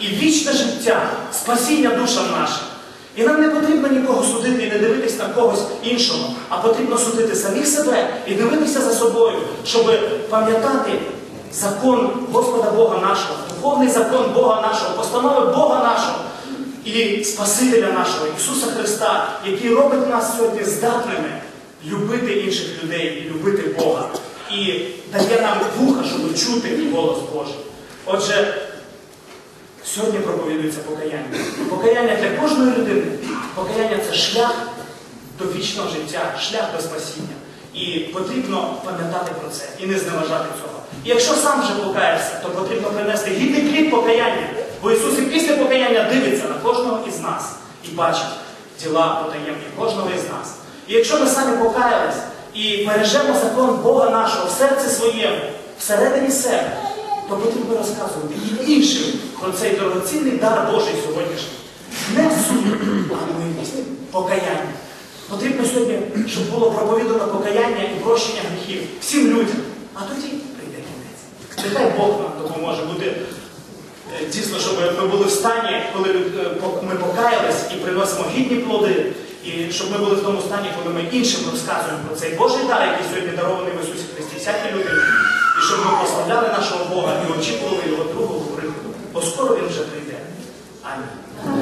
і вічне життя, спасіння душам нашим. І нам не потрібно нікого судити і не дивитись на когось іншого, а потрібно судити самих себе і дивитися за собою, щоб пам'ятати закон Господа Бога нашого, духовний закон Бога нашого, постанови Бога нашого і Спасителя нашого, Ісуса Христа, який робить нас сьогодні здатними любити інших людей любити Бога. І дає нам вуха, щоб чути голос Божий. Отже, Сьогодні проповідується покаяння. Покаяння для кожної людини. Покаяння це шлях до вічного життя, шлях до спасіння. І потрібно пам'ятати про це і не зневажати цього. І якщо сам вже покаявся, то потрібно принести гідний плід покаяння. Бо Ісус і після покаяння дивиться на кожного із нас і бачить діла потаємні кожного із нас. І якщо ми самі покаялись і бережемо закон Бога нашого в серці своєму, всередині себе, то потрібно розказувати і іншим про цей дорогоцінний дар Божий сьогоднішній. Не суд, а милість, покаяння. Потрібно сьогодні, щоб було проповідано покаяння і прощення гріхів всім людям. А тоді прийде кінець. Нехай Бог нам допоможе бути е, дійсно, щоб ми були в стані, коли е, ми покаялись і приносимо гідні плоди, і щоб ми були в тому стані, коли ми іншим розказуємо про цей Божий дар, який сьогодні дарований в Ісусі Христі, всякій людині. І щоб ми прославляли нашого Бога і очікували Його другого приходу. Бо скоро Він вже прийде. Амінь.